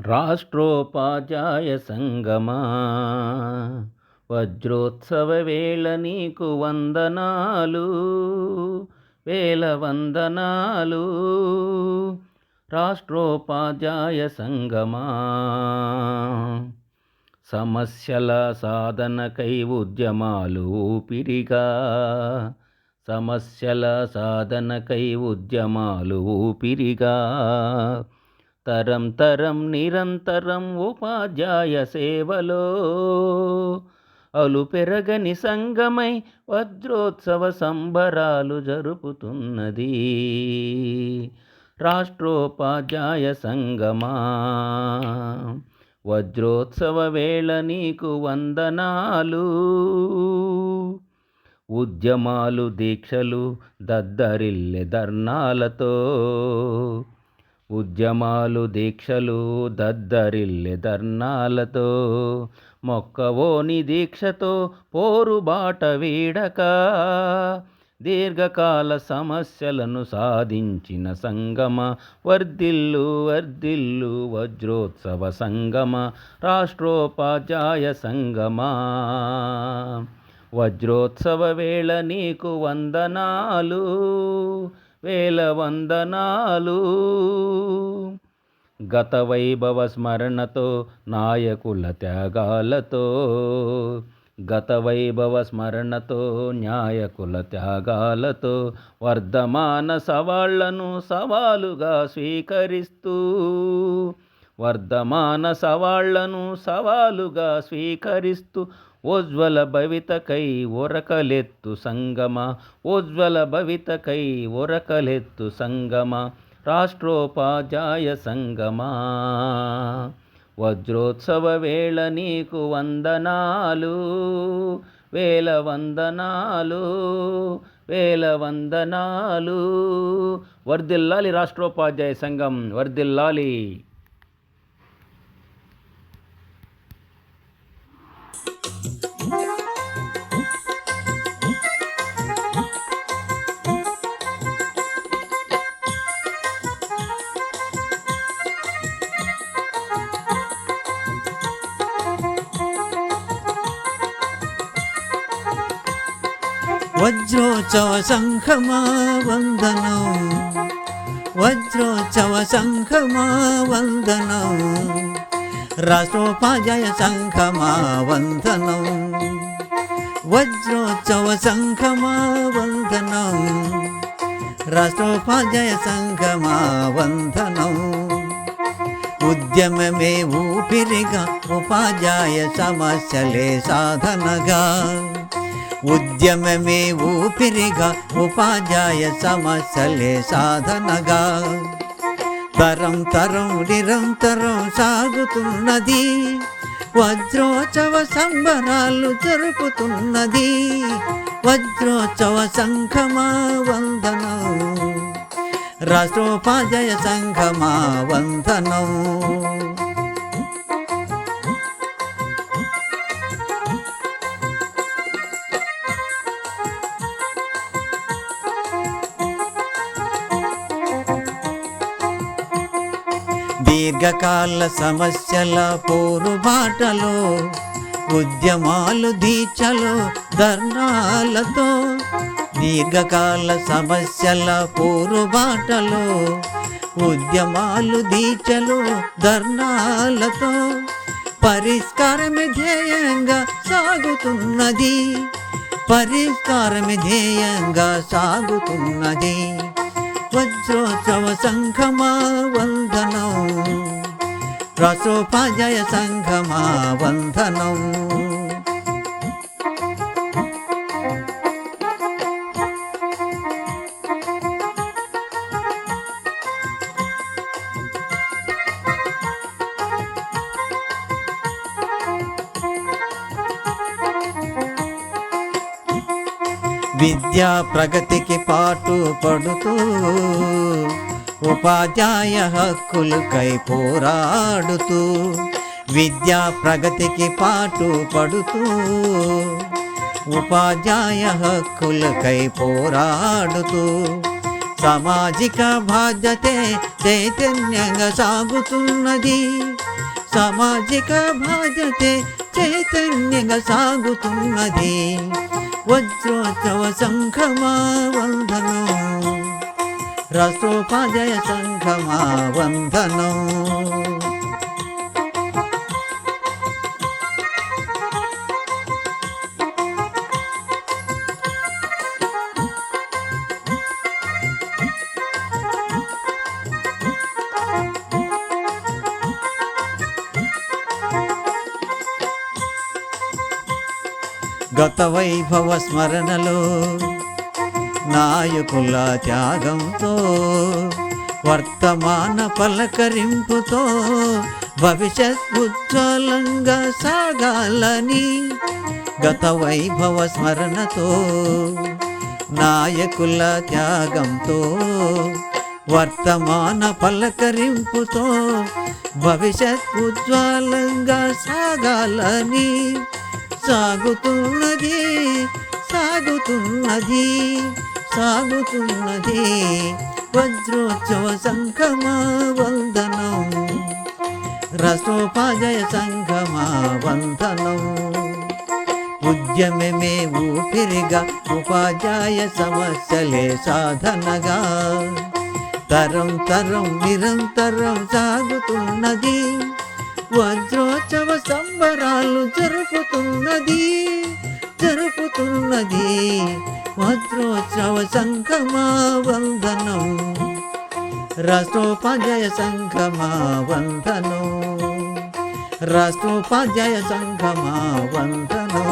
రాష్ట్రోపాధ్యాయ సంగమా. వజ్రోత్సవ వేళ నీకు వందనాలు వేల వందనాలు. రాష్ట్రోపాధ్యాయ సంగమా. సమస్యల సాధనకై ఉద్యమాలు ఊపిరిగా. సమస్యల సాధనకై ఉద్యమాలు ఊపిరిగా. తరం తరం నిరంతరం ఉపాధ్యాయ సేవలో అలు పెరగని సంగమై వజ్రోత్సవ సంబరాలు జరుపుతున్నది. రాష్ట్రోపాధ్యాయ సంగమా. వజ్రోత్సవ వేళ నీకు వందనాలు. ఉద్యమాలు దీక్షలు దద్దరిల్లె ధర్నాలతో ఉద్యమాలు దీక్షలు దద్దరిల్లె ధర్నాలతో మొక్కవోని దీక్షతో పోరుబాట వీడక దీర్ఘకాల సమస్యలను సాధించిన సంగమ వర్ధిల్లు వర్ధిల్లు వజ్రోత్సవ సంగమ రాష్ట్రోపాధ్యాయ సంగమా. వజ్రోత్సవ వేళ నీకు వందనాలు వేల వందనాలు. గత వైభవ స్మరణతో నాయకుల త్యాగాలతో గత వైభవ స్మరణతో న్యాయకుల త్యాగాలతో వర్ధమాన సవాళ్ళను సవాలుగా స్వీకరిస్తూ వర్ధమాన సవాళ్ళను సవాలుగా స్వీకరిస్తూ ఓజ్వల భవితకై ఒరకలెత్తు సంగమ ఓజ్వల భవితకై ఒరకలెత్తు సంగమ రాష్ట్రోపాధ్యాయ సంగమా. వజ్రోత్సవ వేళ నీకు వందనాలు వేల వందనాలు వేల వందనాలు. వర్దిల్లాలి రాష్ట్రోపాధ్యాయ సంఘం వర్దిల్లాలి వజ్రోత్సవ సంఘమా వందనం వజ్రోత్సవ సంఘమా వందనం రాష్ట్రోపాధ్యాయ సంఘమా వందనం వజ్రోత్సవ సంఘమా వందనం రాష్ట్రోపాధ్యాయ సంఘమా వందనం ఉద్యమమే ఊపిరిగా ఉపాధ్యాయ సమస్యలే సాధనగా. ఉద్యమమే ఊపిరిగా ఉపాధ్యాయ సమస్యలే సాధనగా. తరం తరం నిరంతరం సాగుతున్నది వజ్రోత్సవ సంబరాలు జరుపుతున్నది వజ్రోత్సవ సంఘమా వందనం. రాష్ట్రోపాధ్యాయ సంఘమా వందనం. దీర్ఘకాల సమస్యల పోరుబాటలో ఉద్యమాలు దీక్షలు ధర్నాలతో. దీర్ఘకాల సమస్యల పోరుబాటలో ఉద్యమాలు దీక్షలు ధర్నాలతో. పరిష్కారమే ధ్యేయంగా సాగుతున్నది పరిష్కారమే ధ్యేయంగా సాగుతున్నది. వజ్రోత్సవ సంఘమా వందనం. రాష్ట్రోపాధ్యాయ సంఘమా వందనం విద్యా ప్రగతికి పాటు పడుతూ ఉపాధ్యాయ హక్కులకై పోరాడుతూ విద్యా ప్రగతికి పాటు పడుతూ ఉపాధ్యాయ హక్కులకై పోరాడుతూ సామాజిక బాధ్యతే చైతన్యంగా సాగుతున్నది. సామాజిక బాధ్యతే చైతన్యంగా సాగుతున్నది. వజ్రోత్సవ సంఘమా వందనం రాష్ట్రోపాధ్యాయ సంఘమా వందనం గత వైభవ స్మరణలో నాయకుల త్యాగంతో వర్తమాన పలకరింపుతో భవిష్యత్ ఉజ్వలంగా సాగాలని గత వైభవ స్మరణతో నాయకుల త్యాగంతో వర్తమాన పలకరింపుతో భవిష్యత్ ఉజ్వలంగా సాగాలని సాగుతున్నది సాగుతున్నది. సాగుతున్నది. వజ్రోత్సవ సంఘమా వందనం. రసోపాజయ సంఘమా వందనం. ఉద్యమమే ఊపిరిగా ఉపాధ్యాయ సమస్యలే సాధనగా. తరం తరం నిరంతరం సాగుతున్నది. వజ్రోత్సవ సంబరాలు జరుపుతున్నది. జరుపుతున్నది. వజ్రోత్సవ సంఘమా వందనం రాష్ట్రోపాధ్యాయ సంఘమా వందనం రాష్ట్రోపాధ్యాయ సంఘమా వందనం